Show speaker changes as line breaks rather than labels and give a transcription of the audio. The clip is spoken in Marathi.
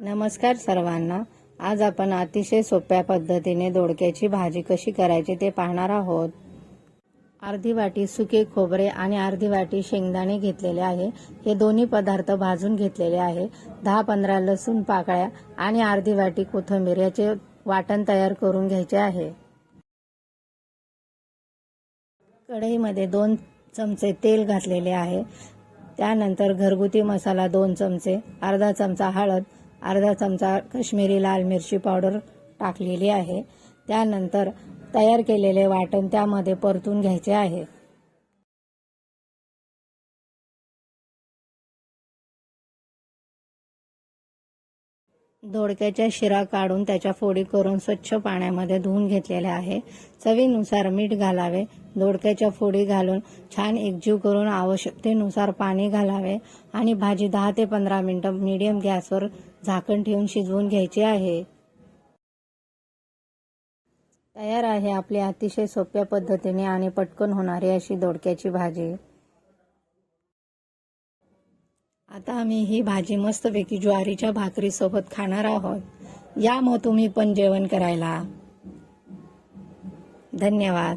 नमस्कार सर्वांना. आज आपण अतिशय सोप्या पद्धतीने दोडक्याची भाजी कशी करायची ते पाहणार आहोत. अर्धी वाटी सुके खोबरे आणि अर्धी वाटी शेंगदाणे घेतलेले आहे. हे दोन्ही पदार्थ भाजून घेतलेले आहे. दहा पंधरा लसूण पाकळ्या आणि अर्धी वाटी कोथिंबीर याचे वाटण तयार करून घ्यायचे आहे. कढईमध्ये दोन चमचे तेल घातलेले आहे. त्यानंतर घरगुती मसाला दोन चमचे अर्धा चमचा हळद अर्धा चमचा कश्मीरी लाल मिरची पावडर टाकलेली आहे. त्यानंतर तयार केलेले वाटण त्यामध्ये परतून घ्यायचे आहे. दोडक्याच्या शिरा काढून त्याच्या फोडी करून स्वच्छ पाण्यामध्ये धुवून घेतलेल्या आहे. चवीनुसार मीठ घालावे. दोडक्याच्या फोडी घालून छान एकजीव करून आवश्यकतेनुसार पाणी घालावे आणि भाजी दहा ते पंधरा मिनिटं मीडियम गॅसवर झाकण ठेवून शिजवून घ्यायची आहे. तयार आहे आपली अतिशय सोप्या पद्धतीने आणि पटकन होणारी अशी दोडक्याची भाजी. आता आम्ही ही भाजी मस्तपैकी ज्वारीच्या भाकरीसोबत खाणार आहोत. या मग तुम्ही पण जेवण करायला. धन्यवाद.